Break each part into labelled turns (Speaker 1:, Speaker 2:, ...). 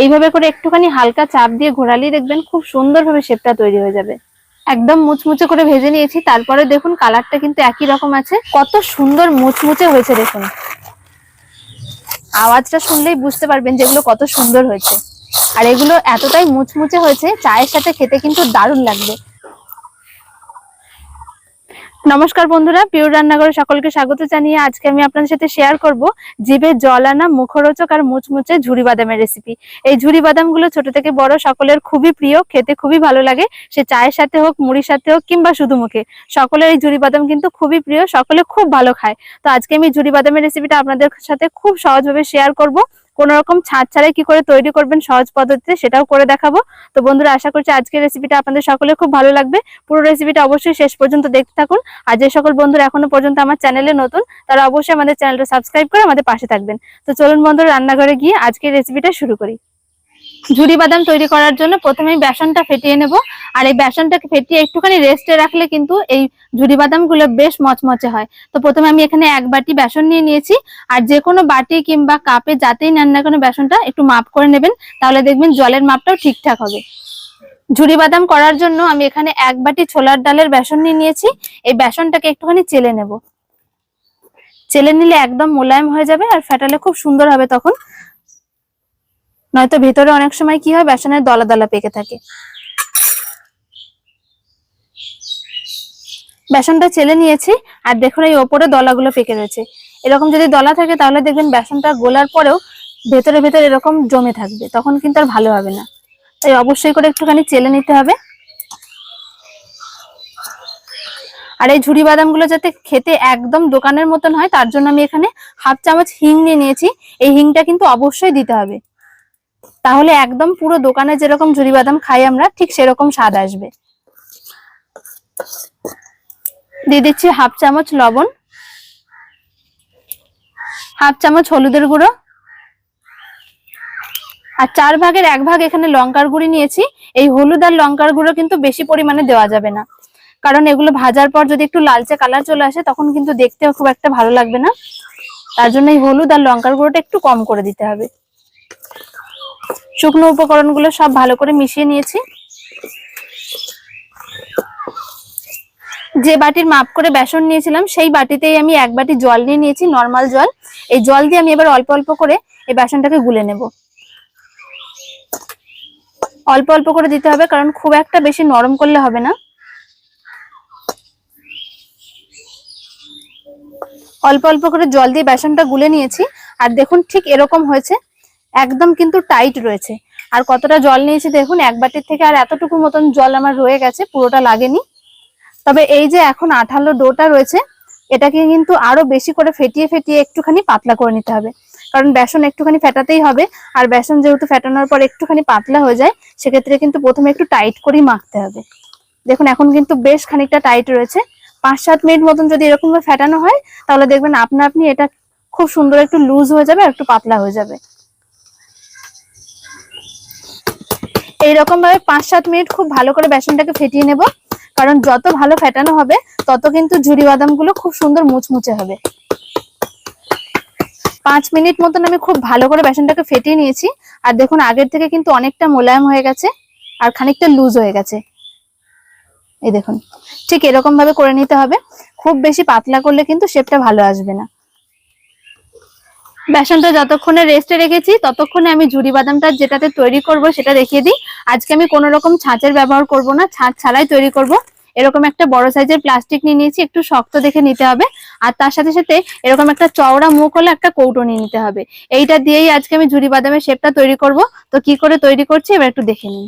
Speaker 1: এইভাবে করে একটুখানি হালকা চাপ দিয়ে ঘোরালেই দেখবেন খুব সুন্দরভাবে শেপটা তৈরি হয়ে যাবে। একদম মুচমুচে করে ভেজে নিয়েছি, তারপরে দেখুন কালারটা কিন্তু একই রকম আছে। কত সুন্দর মুচমুচে হয়েছে দেখুন। আওয়াজটা শুনলেই বুঝতে পারবেন যেগুলো কত সুন্দর হয়েছে। আর এগুলো এতটাই মুচমুচে হয়েছে, চায়ের সাথে খেতে কিন্তু দারুণ লাগবে। নমস্কার বন্ধুরা পিওর রান্নাঘরে সকলকে স্বাগত জানিয়ে আজকে আমি আপনাদের সাথে শেয়ার করব জিভে জল আনা মুখরোচক আর মুচমুচে ঝুরি বাদামের রেসিপি এই ঝুরি বাদামগুলো ছোট থেকে বড় সকলের খুবই প্রিয়, খেতে খুবই ভালো লাগে। সে চায়ের সাথে হোক, মুড়ির সাথে হোক কিংবা শুধু মুখে। সকলের এই ঝুরি বাদাম কিন্তু খুবই প্রিয়, সকলে খুব ভালো খায়। তো আজকে আমি ঝুরি বাদামের রেসিপিটা আপনাদের সাথে খুব সহজভাবে শেয়ার করব। কোন রকম ছাদ ছাড়াই কি করে তৈরি করবেন সহজ পদ্ধতিতে সেটাও করে দেখাবো। তো বন্ধুরা, আশা করছি আজকের রেসিপিটা আপনাদের সকলে খুব ভালো লাগবে। পুরো রেসিপিটা অবশ্যই শেষ পর্যন্ত দেখতে থাকুন। আর যে সকল বন্ধুরা এখনও পর্যন্ত আমার চ্যানেলে নতুন, তারা অবশ্যই আমাদের চ্যানেলটা সাবস্ক্রাইব করে আমাদের পাশে থাকবেন। তো চলুন বন্ধুরা, রান্নাঘরে গিয়ে আজকের রেসিপিটা শুরু করি। ঝুরি বাদাম তৈরি করার জন্য প্রথমেই বেসনটা ফেটিয়ে নেব। আর এই বেসনটাকে ফেটিয়ে একটুখানি রেস্টে রাখলে কিন্তু এই ঝুরি বাদামগুলো বেশ মচমচে হয়। তো প্রথমে আমি এখানে এক বাটি বেসন নিয়ে নিয়েছি। আর যে কোনো বাটি কিংবা কাপে যাতেই নেন না কোনো বেসনটা একটু মাপ করে নেবেন। তাহলে দেখবেন জলের মাপটাও ঠিকঠাক হবে। ঝুরি বাদাম করার জন্য আমি এখানে এক বাটি ছোলার ডালের বেসন নিয়ে নিয়েছি। এই বেসনটাকে একটুখানি চেলে নেব। চেলে নিলে একদম মোলায়েম হয়ে যাবে আর ফেটালে খুব সুন্দর হবে তখন। নয়তো ভেতরে অনেক সময় কি হয়, বেসনের দলা দলা পেকে থাকে। বেসনটা চেলে নিয়েছি, আর দেখুন এই ওপরে দলাগুলো পেকে রয়েছে। এরকম যদি দলা থাকে, তাহলে দেখবেন বেসনটা গোলার পরেও ভেতরে ভেতরে এরকম জমে থাকবে, তখন কিন্তু আর ভালো হবে না। তাই অবশ্যই করে একটুখানি চেলে নিতে হবে। আর এই ঝুরি বাদামগুলো যাতে খেতে একদম দোকানের মতন হয়, তার জন্য আমি এখানে হাফ চামচ হিং নিয়ে নিয়েছি। এই হিংটা কিন্তু অবশ্যই দিতে হবে। তাহলে একদম পুরো দোকানে যেরকম ঝুরি বাদাম খাই আমরা, ঠিক সেরকম স্বাদ আসবে। দিয়ে দিচ্ছি হাফ চামচ লবণ, হাফ চামচ হলুদের গুঁড়ো, আর চার ভাগের এক ভাগ এখানে লঙ্কার গুঁড়ি নিয়েছি। এই হলুদ আর লঙ্কার গুঁড়ো কিন্তু বেশি পরিমাণে দেওয়া যাবে না। কারণ এগুলো ভাজার পর যদি একটু লালচে কালার চলে আসে, তখন কিন্তু দেখতেও খুব একটা ভালো লাগবে না। তার জন্য এই হলুদ আর লঙ্কার গুঁড়োটা একটু কম করে দিতে হবে। শুকনো উপকরণগুলো সব ভালো করে মিশিয়ে নিয়েছি। যে বাটির মাপ করে বেসন নিয়েছিলাম, সেই বাটিতেই আমি এক বাটি জল নিয়ে নিয়েছি, নর্মাল জল। এই জল দিয়ে আমি এবার অল্প অল্প করে এই বেসনটাকে গুলে নেব। অল্প অল্প করে দিতে হবে, কারণ খুব একটা বেশি নরম করলে হবে না। অল্প অল্প করে জল দিয়ে বেসনটা গুলে নিয়েছি, আর দেখুন ঠিক এরকম হয়েছে। একদম কিন্তু টাইট রয়েছে। আর কতটা জল নিয়েছি দেখুন, এক বাটির থেকে আর এতটুকু মতন জল আমার রয়ে গেছে, পুরোটা লাগেনি। তবে এই যে এখন আঠালো ডোটা রয়েছে, এটাকে কিন্তু আরও বেশি করে ফেটিয়ে ফেটিয়ে একটুখানি পাতলা করে নিতে হবে। কারণ বেসন একটুখানি ফেটাতেই হবে, আর বেসন যেহেতু ফেটানোর পর একটুখানি পাতলা হয়ে যায়, সেক্ষেত্রে কিন্তু প্রথমে একটু টাইট করেই মাখতে হবে। দেখুন, এখন কিন্তু বেশ খানিকটা টাইট রয়েছে। পাঁচ, সাত মিনিট মতন যদি এরকমভাবে ফেটানো হয়, তাহলে দেখবেন আপনা আপনি এটা খুব সুন্দর একটু লুজ হয়ে যাবে আর একটু পাতলা হয়ে যাবে। এইরকম ভাবে পাঁচ সাত মিনিট খুব ভালো করে বেসনটাকে ফেটিয়ে নেব। কারণ যত ভালো ফেটানো হবে, তত কিন্তু ঝুরি বাদামগুলো খুব সুন্দর মুচমুচে হবে। পাঁচ মিনিট মতন আমি খুব ভালো করে বেসনটাকে ফেটিয়ে নিয়েছি। আর দেখুন, আগের থেকে কিন্তু অনেকটা মোলায়েম হয়ে গেছে আর খানিকটা লুজ হয়ে গেছে। এই দেখুন, ঠিক এরকম ভাবে করে নিতে হবে। খুব বেশি পাতলা করলে কিন্তু শেপটা ভালো আসবে না। বেসনটা যতক্ষণে রেস্টে রেখেছি, ততক্ষণে আমি ঝুরি বাদামটা যেটাতে তৈরি করব সেটা দেখিয়ে দিই। আজকে আমি কোনো রকম ছাঁচের ব্যবহার করব না, ছাঁচ ছাড়াই তৈরি করব। এরকম একটা বড় সাইজের প্লাস্টিক নিয়ে নিয়েছি, একটু শক্ত দেখে নিতে হবে। আর তার সাথে সাথে এরকম একটা চওড়া মুখ হলে একটা কৌটো নিয়ে নিতে হবে। এইটা দিয়েই আজকে আমি ঝুরি বাদামের শেপটা তৈরি করব। তো কি করে তৈরি করছি এবার একটু দেখে নিন।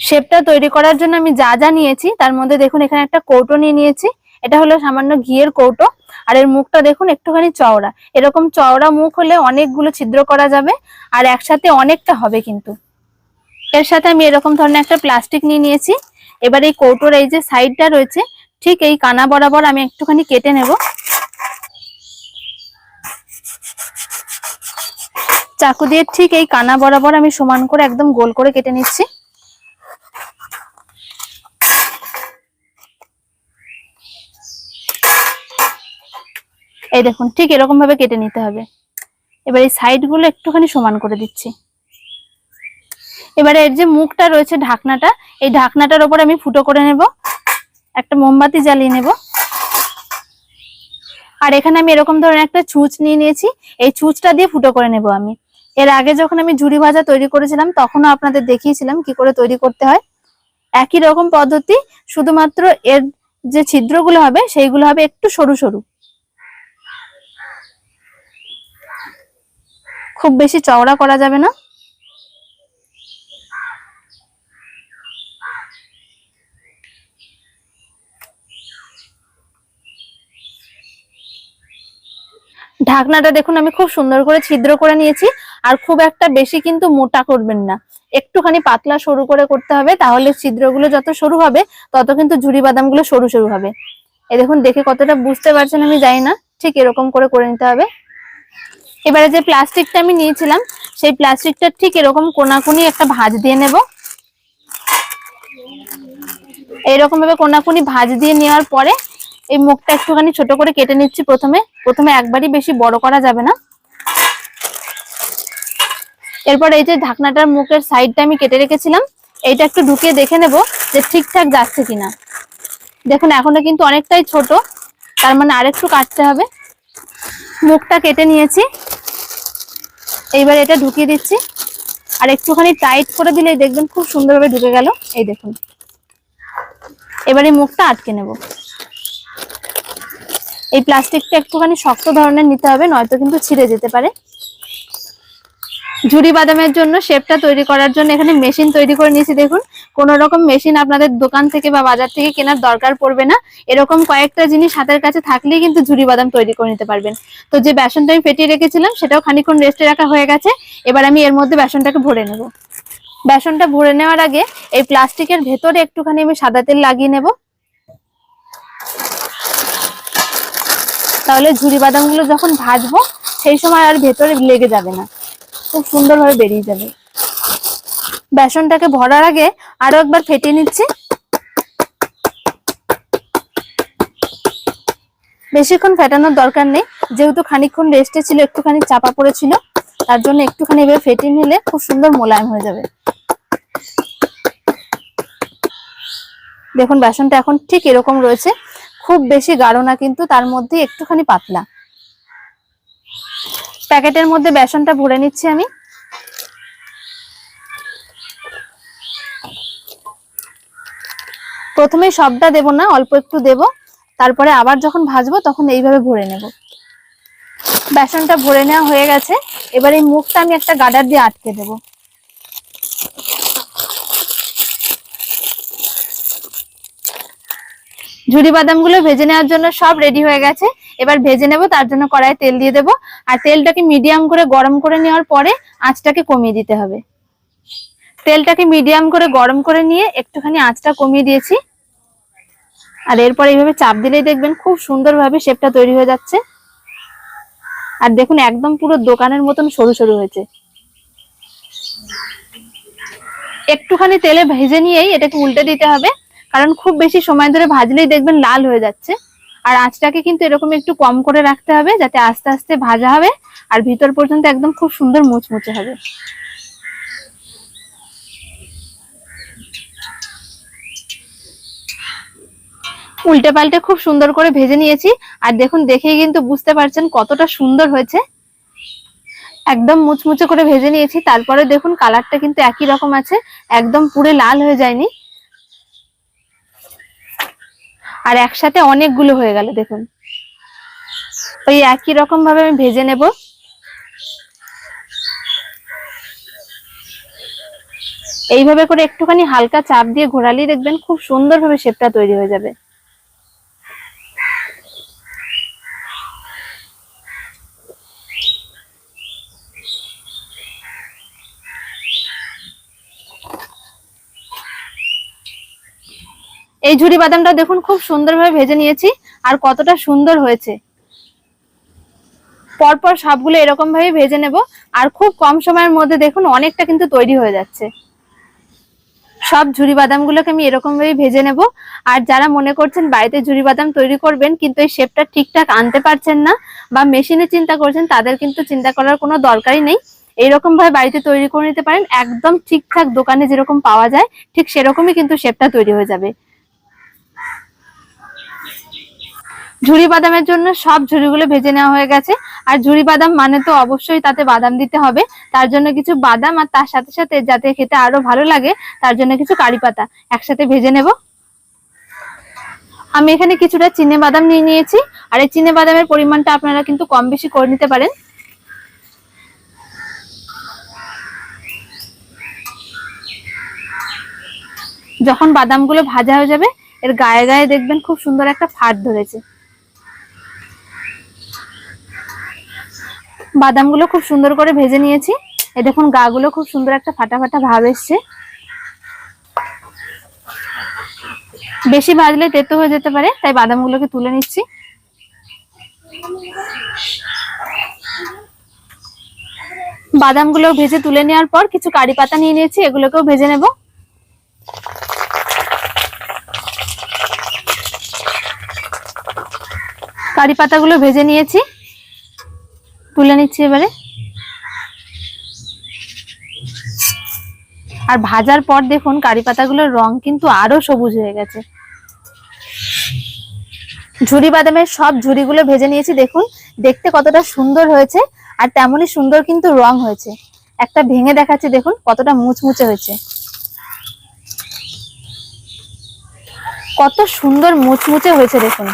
Speaker 1: শেপটা তৈরি করার জন্য আমি যা যা নিয়েছি, তার মধ্যে দেখুন এখানে একটা কৌটো নিয়ে নিয়েছি। এটা হলো সামান্য ঘিয়ের কৌটো। আর এর মুখটা দেখুন একটুখানি চওড়া। এরকম চওড়া মুখ হলে অনেকগুলো ছিদ্র করা যাবে আর একসাথে অনেকটা হবে কিন্তু। এর সাথে আমি এরকম ধরনের একটা প্লাস্টিক নিয়ে নিয়েছি। এবার এই কৌটোর এই যে সাইডটা রয়েছে, ঠিক এই কানা বরাবর আমি একটুখানি কেটে নেব। চাকু দিয়ে ঠিক এই কানা বরাবর আমি সমান করে একদম গোল করে কেটে নিচ্ছি। এই দেখুন, ঠিক এরকম ভাবে কেটে নিতে হবে। এবার এই সাইডগুলো একটুখানি সমান করে দিচ্ছি। এবারে এর যে মুখটা রয়েছে ঢাকনাটা, এই ঢাকনাটার ওপর আমি ফুটো করে নেব। একটা মোমবাতি জ্বালিয়ে নেব। আর এখানে আমি এরকম ধরনের একটা ছুঁচ নিয়ে নিয়েছি। এই ছুঁচটা দিয়ে ফুটো করে নেব আমি। এর আগে যখন আমি ঝুড়ি ভাজা তৈরি করেছিলাম, তখনও আপনাদের দেখিয়েছিলাম কি করে তৈরি করতে হয়। একই রকম পদ্ধতি, শুধুমাত্র এর যে ছিদ্রগুলো হবে, সেইগুলো হবে একটু সরু সরু। খুব বেশি চওড়া করা যাবে না? ঢাকনাটা দেখুন, আমি খুব সুন্দর করে ছিদ্র করে নিয়েছি, আর খুব একটা বেশি কিন্তু মোটা করবেন না। একটুখানি পাতলা সরু করে করতে হবে, তাহলে ছিদ্রগুলো যত সরু হবে, তত কিন্তু ঝুরি বাদামগুলো সরু সরু হবে। এই দেখুন, দেখে কতটা বুঝতে পারছেন আমি জানি না, ঠিক এরকম করে করে নিতে হবে। এবারে যে প্লাস্টিকটা আমি নিয়েছিলাম, সেই প্লাস্টিকটা ঠিক এরকম কোনাকুনি একটা ভাঁজ দিয়ে নেব। এইরকম ভাবে কোনাকুনি ভাঁজ দিয়ে নেওয়ার পরে এই মুখটা একটুখানি ছোট করে কেটে নিচ্ছি প্রথমে। প্রথমে একবারই বেশি বড় করা যাবে না। এরপর এই যে ঢাকনাটার মুখের সাইডটা আমি কেটে রেখেছিলাম, এইটা একটু ঢুকিয়ে দেখে নেব যে ঠিকঠাক যাচ্ছে কিনা। দেখুন, এখনও কিন্তু অনেকটাই ছোট, তার মানে আরেকটু কাটতে হবে। মুখটা কেটে নিয়েছি। এইবার এটা ঢুকিয়ে দিচ্ছি। আর একটুখানি টাইট করে দিলেই দেখবেন খুব সুন্দরভাবে ঢুকে গেল। এই দেখুন। এবার মুখটা আটকে নেব। এই প্লাস্টিকটা একটুখানি শক্ত ধরনের নিতে হবে, নয়তো কিন্তু ছিঁড়ে যেতে পারে। ঝুরি বাদামের জন্য শেপটা তৈরি করার জন্য এখানে মেশিন তৈরি করে নিয়েছি, দেখুন। কোন রকম মেশিন আপনাদের দোকান থেকে বা বাজার থেকে কেনার দরকার পড়বে না। এরকম কয়েকটা জিনিস হাতের কাছে থাকলেই কিন্তু ঝুরি বাদাম তৈরি করে নিতে পারবেন। তো যে বেসনটা আমি ফেটিয়ে রেখেছিলাম, সেটাও খানিক্ষণ রেস্টে রাখা হয়ে গেছে। এবার আমি এর মধ্যে বেসনটাকে ভরে নেব। বেসনটা ভরে নেওয়ার আগে এই প্লাস্টিকের ভেতরে একটুখানি আমি সাদা তেল লাগিয়ে নেব। তাহলে ঝুরি বাদামগুলো যখন ভাজবো, সেই সময় আর ভেতরে লেগে যাবে না। খুব সুন্দরভাবে বেরিয়ে যাবে। বেসনটাকে ভরার আগে আরও একবার ফেটিয়ে নিচ্ছি। বেশিক্ষণ ফেটানোর দরকার নেই, যেহেতু খানিকক্ষণ রেস্টে ছিল, একটুখানি চাপা পড়েছিল, তার জন্য একটুখানি এবার ফেটিয়ে নিলে খুব সুন্দর মোলায়েম হয়ে যাবে। দেখুন, বেসনটা এখন ঠিক এরকম রয়েছে, খুব বেশি গাঢ় না, কিন্তু তার মধ্যে একটুখানি পাতলা। প্যাকেটের মধ্যে বেসনটা ভরে নিচ্ছি আমি। প্রথমে সবটা দেব না, অল্প একটু দেব। তারপরে আবার যখন ভাজবো তখন এইভাবে ভরে নেব। বেসনটা ভরে নেওয়া হয়ে গেছে। এবার এই মুখটা আমি একটা গাডার দিয়ে আটকে দেব। ঝুড়ি বাদামগুলো ভেজে নেওয়ার জন্য সব রেডি হয়ে গেছে। এবার ভেজে নেব, তার জন্য কড়াইয়ে তেল দিয়ে দেব। আর তেলটাকে মিডিয়াম করে গরম করে নেওয়ার পরে আঁচটাকে কমিয়ে দিতে হবে। তেলটাকে মিডিয়াম করে গরম করে নিয়ে একটুখানি আঁচটা কমিয়ে দিয়েছি। আর এরপর এইভাবে চাপ দিলেই দেখবেন খুব সুন্দরভাবে শেপটা তৈরি হয়ে যাচ্ছে। আর দেখুন, একদম পুরো দোকানের মতন সরু সরু হয়েছে। একটুখানি তেলে ভেজে নিয়েই এটাকে উল্টে দিতে হবে, কারণ খুব বেশি সময় ধরে ভাজলেই দেখবেন লাল হয়ে যাচ্ছে। আর আঁচটাকে কিন্তু এরকম একটু কম করে রাখতে হবে যাতে আস্তে আস্তে ভাজা হবে আর ভিতর পর্যন্ত একদম খুব সুন্দর মুচমুচে হবে। উল্টে পাল্টে খুব সুন্দর করে ভেজে নিয়েছি। আর দেখুন, দেখেই কিন্তু বুঝতে পারছেন কতটা সুন্দর হয়েছে। একদম মুচমুচে করে ভেজে নিয়েছি। তারপরে দেখুন, কালারটা কিন্তু একই রকম আছে। একদম পুরে লাল হয়ে যায়নি। আর একসাথে অনেকগুলো হয়ে গেল, দেখুন। ওই একই রকম ভাবে আমি ভেজে নেব। এইভাবে করে একটুখানি হালকা চাপ দিয়ে ঘোরালেই দেখবেন খুব সুন্দরভাবে শেপটা তৈরি হয়ে যাবে। এই ঝুরি বাদামটা দেখুন, খুব সুন্দরভাবে ভেজে নিয়েছি আর কতটা সুন্দর হয়েছে। পরপর সবগুলো এরকম ভাবে ভেজে নেব আর খুব কম সময়ের মধ্যে দেখুন, অনেকটা কিন্তু তৈরি হয়ে যাচ্ছে। সব ঝুরি বাদামগুলোকে আমি এরকম ভাবে ভেজে নেব। আর যারা মনে করছেন বাড়িতে ঝুরি বাদাম তৈরি করবেন, কিন্তু এই শেপটা ঠিকঠাক আনতে পারছেন না বা মেশিনে চিন্তা করছেন, তাদের কিন্তু চিন্তা করার কোনো দরকারই নেই। এইরকম ভাবে বাড়িতে তৈরি করে নিতে পারেন, একদম ঠিকঠাক দোকানে যেরকম পাওয়া যায়, ঠিক সেরকমই কিন্তু শেপটা তৈরি হয়ে যাবে। ঝুরি বাদামের জন্য সব ঝুড়িগুলো ভেজে নেওয়া হয়ে গেছে। আর ঝুরি বাদাম মানে তো অবশ্যই তাতে বাদাম দিতে হবে। তার জন্য কিছু বাদাম আর তার সাথে সাথে যাতে খেতে আরও ভালো লাগে, তার জন্য কিছু কারি পাতা। একসাথে ভেজে নেব। আমি এখানে কিছুটা চিনে বাদাম নিয়ে নিয়েছি। আর এই চিনে বাদামের পরিমাণটা আপনারা কিন্তু কম বেশি করে নিতে পারেন। যখন বাদামগুলো ভাজা হয়ে যাবে, এর গায়ে গায়ে দেখবেন খুব সুন্দর একটা ফাট ধরেছে। বাদামগুলো খুব সুন্দর করে ভেজে নিয়েছি। এ দেখুন, গাগুলো খুব সুন্দর একটা ফাটা ফাটা ভাব এসছে। বেশি ভাজলে তেতো হয়ে যেতে পারে, তাই বাদামগুলোকে তুলে নিচ্ছি। বাদামগুলো ভেজে তুলে নেওয়ার পর কিছু কারি পাতা নিয়ে নিয়েছি, এগুলোকেও ভেজে নেব। কারি পাতাগুলো ভেজে নিয়েছি। তুলে নিচ্ছি এবারে। আর ভাজার পর দেখুন কারি পাতাগুলোর রং কিন্তু আরও সবুজ হয়ে গেছে। ঝুরি বাদামের সব ঝুরিগুলো ভেজে নিয়েছি, দেখুন, দেখতে কতটা সুন্দর হয়েছে আর তেমনই সুন্দর কিন্তু রং হয়েছে। একটা ভেঙে দেখাচ্ছে, দেখুন, কতটা মুচমুচে হয়েছে। কত সুন্দর মুচমুচে হয়েছে, দেখুন।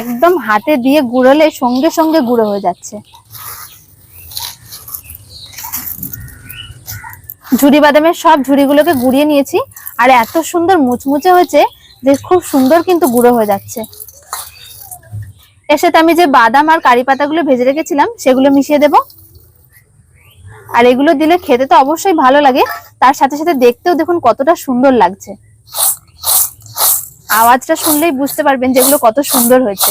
Speaker 1: একদম হাতে দিয়ে গুঁড়োলে সঙ্গে সঙ্গে গুঁড়ো হয়ে যাচ্ছে। ঝুরি বাদামের সব ঝুড়িগুলোকে গুঁড়িয়ে নিয়েছি, আর এত সুন্দর মুচমুচে হয়েছে যে খুব সুন্দর কিন্তু গুঁড়ো হয়ে যাচ্ছে। এর সাথে আমি যে বাদাম আর কারি পাতাগুলো ভেজে রেখেছিলাম, সেগুলো মিশিয়ে দেব। আর এগুলো দিলে খেতে তো অবশ্যই ভালো লাগে, তার সাথে সাথে দেখতেও দেখুন কতটা সুন্দর লাগছে। আওয়াজটা শুনলেই বুঝতে পারবেন যেগুলো কত সুন্দর হয়েছে।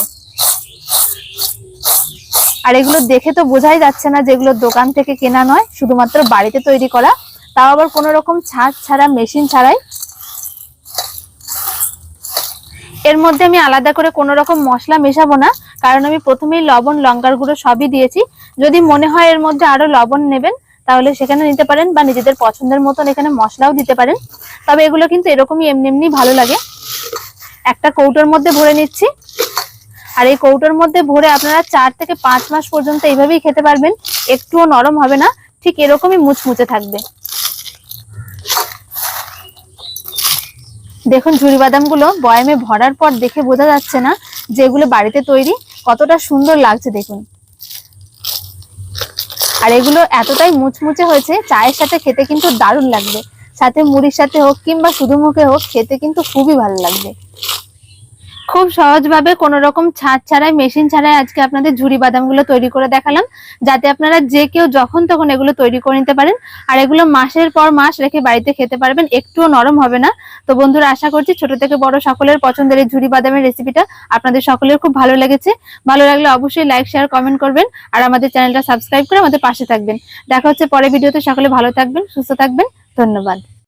Speaker 1: আর এগুলো দেখে তো বোঝাই যাচ্ছে না যেগুলো দোকান থেকে কেনা নয়, শুধুমাত্র বাড়িতে তৈরি করা। তাও আবার কোনো রকম ছাঁচ ছাড়া, মেশিন ছাড়াই। এর মধ্যে আমি আলাদা করে কোনো রকম মশলা মেশাবো না, কারণ আমি প্রথমেই লবণ, লঙ্কার গুঁড়ো সবই দিয়েছি। যদি মনে হয় এর মধ্যে আরও লবণ নেবেন, তাহলে সেখানে নিতে পারেন বা নিজেদের পছন্দের মতন এখানে মশলাও দিতে পারেন। তবে এগুলো কিন্তু এরকমই এমনি এমনি ভালো লাগে। একটা কৌটোর মধ্যে ভরে নিচ্ছি। আর এই কৌটোর মধ্যে ভরে আপনারা চার থেকে পাঁচ মাস পর্যন্ত এইভাবেই খেতে পারবেন। একটুও নরম হবে না, ঠিক এরকমই মুচমুচে থাকবে। দেখুন ঝুরি বাদামগুলো বয়ামে ভরার পর দেখে বোঝা যাচ্ছে না যেগুলো বাড়িতে তৈরি, কতটা সুন্দর লাগছে দেখুন। আর এগুলো এতটাই মুচমুচে হয়েছে, চায়ের সাথে খেতে কিন্তু দারুণ লাগবে। সাথে মুড়ির সাথে হোক কিংবা শুধু মুখে হোক, খেতে কিন্তু খুবই ভালো লাগবে। খুব সহজভাবে কোনো রকম ছাদ ছাড়াই, মেশিন ছাড়াই আজকে আপনাদের ঝুরি বাদামগুলো তৈরি করে দেখালাম। যাতে আপনারা যে কেউ যখন তখন এগুলো তৈরি করে নিতে পারেন। আর এগুলো মাসের পর মাস রেখে বাড়িতে খেতে পারবেন, একটুও নরম হবে না। তো বন্ধুরা, আশা করছি ছোট থেকে বড় সকলের পছন্দের এই ঝুড়ি বাদামের রেসিপিটা আপনাদের সকলের খুব ভালো লেগেছে। ভালো লাগলে অবশ্যই লাইক শেয়ার কমেন্ট করবেন আর আমাদের চ্যানেলটা সাবস্ক্রাইব করে আমাদের পাশে থাকবেন। দেখা হচ্ছে পরের ভিডিওতে। সকলে ভালো থাকবেন, সুস্থ থাকবেন। ধন্যবাদ।